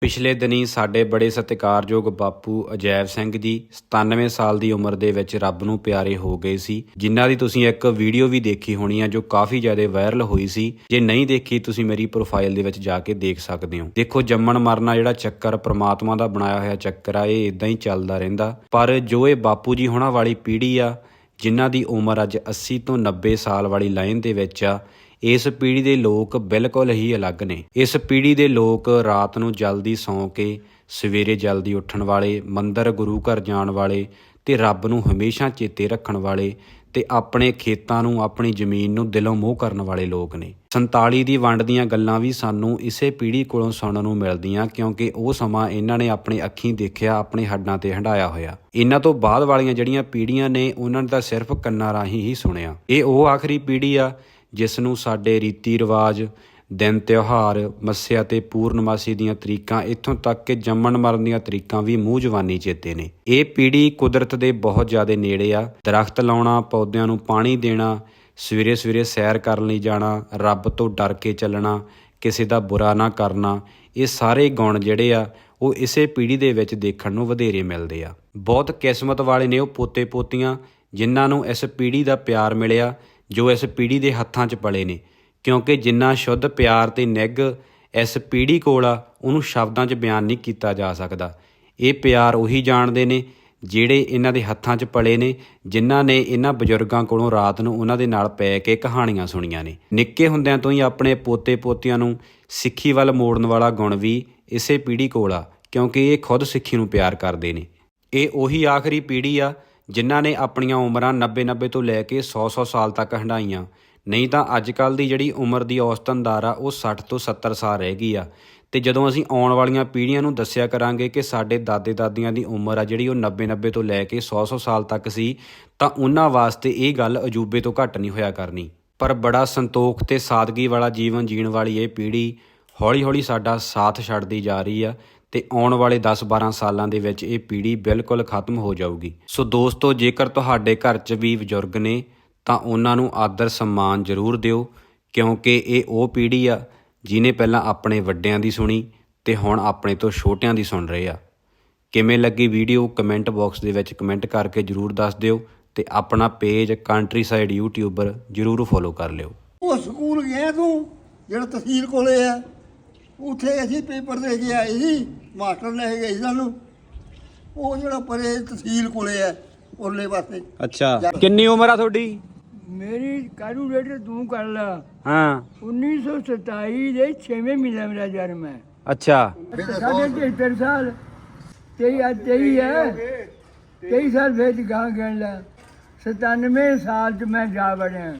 ਪਿਛਲੇ ਦਿਨੀ ਸਾਡੇ ਬੜੇ ਸਤਿਕਾਰਯੋਗ ਬਾਪੂ ਅਜੈਬ ਸਿੰਘ ਜੀ 97 ਸਾਲ ਦੀ ਉਮਰ ਦੇ ਵਿੱਚ ਰੱਬ ਨੂੰ ਪਿਆਰੇ ਹੋ ਗਏ ਸੀ, ਜਿਨ੍ਹਾਂ ਦੀ ਤੁਸੀਂ ਇੱਕ ਵੀਡੀਓ ਵੀ ਦੇਖੀ ਹੋਣੀ ਆ ਜੋ ਕਾਫੀ ਜ਼ਿਆਦਾ ਵਾਇਰਲ ਹੋਈ ਸੀ। ਜੇ ਨਹੀਂ ਦੇਖੀ, ਤੁਸੀਂ ਮੇਰੀ ਪ੍ਰੋਫਾਈਲ ਦੇ ਵਿੱਚ ਜਾ ਕੇ ਦੇਖ ਸਕਦੇ ਹੋ। ਦੇਖੋ, ਜੰਮਣ ਮਰਨਾ ਜਿਹੜਾ ਚੱਕਰ ਪ੍ਰਮਾਤਮਾ ਦਾ ਬਣਾਇਆ ਹੋਇਆ ਚੱਕਰ ਆ, ਇਹ ਇਦਾਂ ਹੀ ਚੱਲਦਾ ਰਹਿੰਦਾ। ਪਰ ਜੋ ਇਹ ਬਾਪੂ ਜੀ ਹੋਣਾ ਵਾਲੀ ਪੀੜ੍ਹੀ ਆ, ਜਿਨ੍ਹਾਂ ਦੀ ਉਮਰ ਅੱਜ 80 ਤੋਂ 90 ਸਾਲ ਵਾਲੀ ਲਾਈਨ ਦੇ ਵਿੱਚ ਆ ਇਸ ਪੀੜ੍ਹੀ ਦੇ ਲੋਕ ਬਿਲਕੁਲ ਹੀ ਅਲੱਗ ਨੇ। ਇਸ ਪੀੜ੍ਹੀ ਦੇ ਲੋਕ ਰਾਤ ਨੂੰ ਜਲਦੀ ਸੌਂ ਕੇ, ਸਵੇਰੇ ਜਲਦੀ ਉੱਠਣ ਵਾਲੇ, ਮੰਦਰ ਗੁਰੂ ਘਰ ਜਾਣ ਵਾਲੇ ਤੇ ਰੱਬ ਨੂੰ ਹਮੇਸ਼ਾ ਚੇਤੇ ਰੱਖਣ ਵਾਲੇ ਤੇ ਆਪਣੇ ਖੇਤਾਂ ਨੂੰ, ਆਪਣੀ ਜ਼ਮੀਨ ਨੂੰ ਦਿਲੋਂ ਮੋਹ ਕਰਨ ਵਾਲੇ ਲੋਕ ਨੇ। 47 ਦੀ ਵੰਡ ਦੀਆਂ ਗੱਲਾਂ ਵੀ ਸਾਨੂੰ ਇਸੇ ਪੀੜ੍ਹੀ ਕੋਲੋਂ ਸੁਣਨ ਨੂੰ ਮਿਲਦੀਆਂ ਕਿਉਂਕਿ ਉਹ ਸਮਾਂ ਇਹਨਾਂ ਨੇ ਆਪਣੇ ਅੱਖੀਂ ਦੇਖਿਆ, ਆਪਣੇ ਹੱਡਾਂ ਤੇ ਹੰਡਾਇਆ ਹੋਇਆ। ਇਹਨਾਂ ਤੋਂ ਬਾਅਦ ਵਾਲੀਆਂ ਜਿਹੜੀਆਂ ਪੀੜ੍ਹੀਆਂ ਨੇ, ਉਹਨਾਂ ਨੇ ਤਾਂ ਸਿਰਫ ਕੰਨਾਂ ਰਾਹੀਂ ਹੀ ਸੁਣਿਆ। ਇਹ ਉਹ ਆਖਰੀ ਪੀੜ੍ਹੀ ਆ ਜਿਸ ਨੂੰ ਸਾਡੇ ਰੀਤੀ ਰਿਵਾਜ, ਦਿਨ ਤਿਉਹਾਰ, ਮੱਸਿਆ ਤੇ ਪੂਰਨਮਾਸੀ ਦੀਆਂ ਤਰੀਕਾਂ, ਇੱਥੋਂ ਤੱਕ ਕਿ ਜੰਮਣ ਮਰਨ ਦੀਆਂ ਤਰੀਕਾਂ ਵੀ ਮੂੰਹ ਜਵਾਨੀ ਚੇਤੇ ਨੇ। ਇਹ ਪੀੜ੍ਹੀ ਕੁਦਰਤ ਦੇ ਬਹੁਤ ਜ਼ਿਆਦਾ ਨੇੜੇ ਆ। ਦਰਖਤ ਲਾਉਣਾ, ਪੌਦਿਆਂ ਨੂੰ ਪਾਣੀ ਦੇਣਾ, ਸਵੇਰੇ ਸਵੇਰੇ ਸੈਰ ਕਰਨ ਲਈ ਜਾਣਾ, ਰੱਬ ਤੋਂ ਡਰ ਕੇ ਚੱਲਣਾ, ਕਿਸੇ ਦਾ ਬੁਰਾ ਨਾ ਕਰਨਾ, ਇਹ ਸਾਰੇ ਗੁਣ ਜਿਹੜੇ ਆ, ਉਹ ਇਸੇ ਪੀੜ੍ਹੀ ਦੇ ਵਿੱਚ ਦੇਖਣ ਨੂੰ ਵਧੇਰੇ ਮਿਲਦੇ ਆ। ਬਹੁਤ ਕਿਸਮਤ ਵਾਲੇ ਨੇ ਉਹ ਪੋਤੇ ਪੋਤੀਆਂ ਜਿਨ੍ਹਾਂ ਨੂੰ ਇਸ ਪੀੜ੍ਹੀ ਦਾ ਪਿਆਰ ਮਿਲਿਆ ਜੋ ਇਸ ਪੀੜ੍ਹੀ ਦੇ ਹੱਥਾਂ 'ਚ ਪਲੇ ਨੇ, ਕਿਉਂਕਿ ਜਿੰਨਾ ਸ਼ੁੱਧ ਪਿਆਰ ਤੇ ਨਿੱਘ ਇਸ ਪੀੜ੍ਹੀ ਕੋਲ ਆ, ਉਹਨੂੰ ਸ਼ਬਦਾਂ 'ਚ ਬਿਆਨ ਨਹੀਂ ਕੀਤਾ ਜਾ ਸਕਦਾ। ਇਹ ਪਿਆਰ ਉਹੀ ਜਾਣਦੇ ਨੇ, ਜਿਹੜੇ ਇਹਨਾਂ ਦੇ ਹੱਥਾਂ 'ਚ ਪਲੇ ਨੇ, ਜਿਨ੍ਹਾਂ ਨੇ ਇਹਨਾਂ ਬਜ਼ੁਰਗਾਂ ਕੋਲੋਂ ਰਾਤ ਨੂੰ ਉਹਨਾਂ ਦੇ ਨਾਲ ਪੈ ਕੇ ਕਹਾਣੀਆਂ ਸੁਣੀਆਂ ਨੇ। ਨਿੱਕੇ ਹੁੰਦਿਆਂ ਤੋਂ ਹੀ ਆਪਣੇ ਪੋਤੇ ਪੋਤੀਆਂ ਨੂੰ ਸਿੱਖੀ ਵੱਲ ਮੋੜਨ ਵਾਲਾ ਗੁਣ ਵੀ ਇਸੇ ਪੀੜ੍ਹੀ ਕੋਲ ਆ, ਕਿਉਂਕਿ ਇਹ ਖੁਦ ਸਿੱਖੀ ਨੂੰ ਪਿਆਰ ਕਰਦੇ ਨੇ। ਇਹ ਉਹੀ ਆਖਰੀ ਪੀੜ੍ਹੀ ਆ ਜਿਨ੍ਹਾਂ ਨੇ ਆਪਣੀਆਂ ਉਮਰਾਂ 90-90 ਤੋਂ ਲੈ ਕੇ 100-100 ਸਾਲ ਤੱਕ ਹੰਢਾਈਆਂ। ਨਹੀਂ ਤਾਂ ਅੱਜ ਕੱਲ ਦੀ ਜਿਹੜੀ ਉਮਰ ਦੀ ਔਸਤਨ ਦਰ ਆ, ਉਹ 60 ਤੋਂ 70 ਸਾਲ ਰਹਿ ਗਈ ਆ। ਤੇ ਜਦੋਂ ਅਸੀਂ ਆਉਣ ਵਾਲੀਆਂ ਪੀੜ੍ਹੀਆਂ ਨੂੰ ਦੱਸਿਆ ਕਰਾਂਗੇ ਕਿ ਸਾਡੇ ਦਾਦੇ ਦਾਦੀਆਂ ਦੀ ਉਮਰ ਆ ਜਿਹੜੀ ਉਹ 90-90 ਤੋਂ ਲੈ ਕੇ 100-100 ਸਾਲ ਤੱਕ ਸੀ, ਤਾਂ ਉਹਨਾਂ ਵਾਸਤੇ ਇਹ ਗੱਲ ਅਜੂਬੇ ਤੋਂ ਘੱਟ ਨਹੀਂ ਹੋਇਆ ਕਰਨੀ। ਪਰ ਬੜਾ ਸੰਤੋਖ ਤੇ ਸਾਦਗੀ ਵਾਲਾ ਜੀਵਨ ਜੀਣ ਵਾਲੀ ਇਹ ਪੀੜ੍ਹੀ ਹੌਲੀ-ਹੌਲੀ ਸਾਡਾ ਸਾਥ ਛੱਡਦੀ ਜਾ ਰਹੀ ਆ ਤੇ ਆਉਣ ਵਾਲੇ 10-12 ਸਾਲਾਂ ਦੇ ਵਿੱਚ ਇਹ ਪੀੜ੍ਹੀ ਬਿਲਕੁਲ ਖਤਮ ਹੋ ਜਾਊਗੀ। ਸੋ ਦੋਸਤੋ, ਜੇਕਰ ਤੁਹਾਡੇ ਘਰ 'ਚ ਵੀ ਬਜ਼ੁਰਗ ਨੇ, ਤਾਂ ਉਹਨਾਂ ਨੂੰ ਆਦਰ ਸਨਮਾਨ ਜ਼ਰੂਰ ਦਿਓ, ਕਿਉਂਕਿ ਇਹ ਉਹ ਪੀੜ੍ਹੀ ਆ ਜਿਨੇ ਪਹਿਲਾਂ ਆਪਣੇ ਵੱਡਿਆਂ ਦੀ ਸੁਣੀ ਤੇ ਹੁਣ ਆਪਣੇ ਤੋਂ ਛੋਟਿਆਂ ਦੀ ਸੁਣ ਰਹੇ ਆ। ਕਿਵੇਂ ਲੱਗੀ ਵੀਡੀਓ? ਕਮੈਂਟ ਬਾਕਸ ਦੇ ਵਿੱਚ ਕਮੈਂਟ ਕਰਕੇ ਜਰੂਰ ਦੱਸ ਦਿਓ ਤੇ ਆਪਣਾ ਪੇਜ ਕੰਟਰੀ ਸਾਈਡ ਯੂਟਿਊਬਰ ਜਰੂਰ ਫੋਲੋ ਕਰ ਲਿਓ। ਉਹ ਸਕੂਲ ਗਿਆ ਤੂੰ, ਜਿਹੜਾ ਤਹਿਸੀਲ ਕੋਲੇ ਆ। ਉੱਥੇ ਅਸੀਂ ਪੇਪਰ ਦੇ ਕੇ ਆਏ ਸੀ ਮਾਸਟਰ ਲੈ ਕੇ ਗਏ ਸੀ ਸਾਨੂੰ। ਉਹ ਜਿਹੜਾ ਪਰੇ ਤਹਿਸੀਲ ਕੋਲੇ ਆ ਉਰਲੇ ਪਾਸੇ। ਅੱਛਾ। ਕਿੰਨੀ ਉਮਰ ਆ ਤੁਹਾਡੀ? ਮੇਰੀ ਕੈਲਕੂਲੇਟਰ ਤੂੰ ਕਰ ਲਾ। ਹਾਂ। 1927 ਦੇ 6ਵੇਂ ਮਹੀਨੇ ਮੇਰਾ ਜਨਮ ਹੈ। ਅੱਛਾ। ਸਾਡੇ 73 ਸਾਲ ਤੇਈ ਆ ਤੇਈ ਹੈ। 23 ਸਾਲ ਫਿਰ ਗਾਂ ਗਣ ਲਾ। 97 ਸਾਲ ਚ ਮੈਂ ਜਾ ਵੜਿਆ।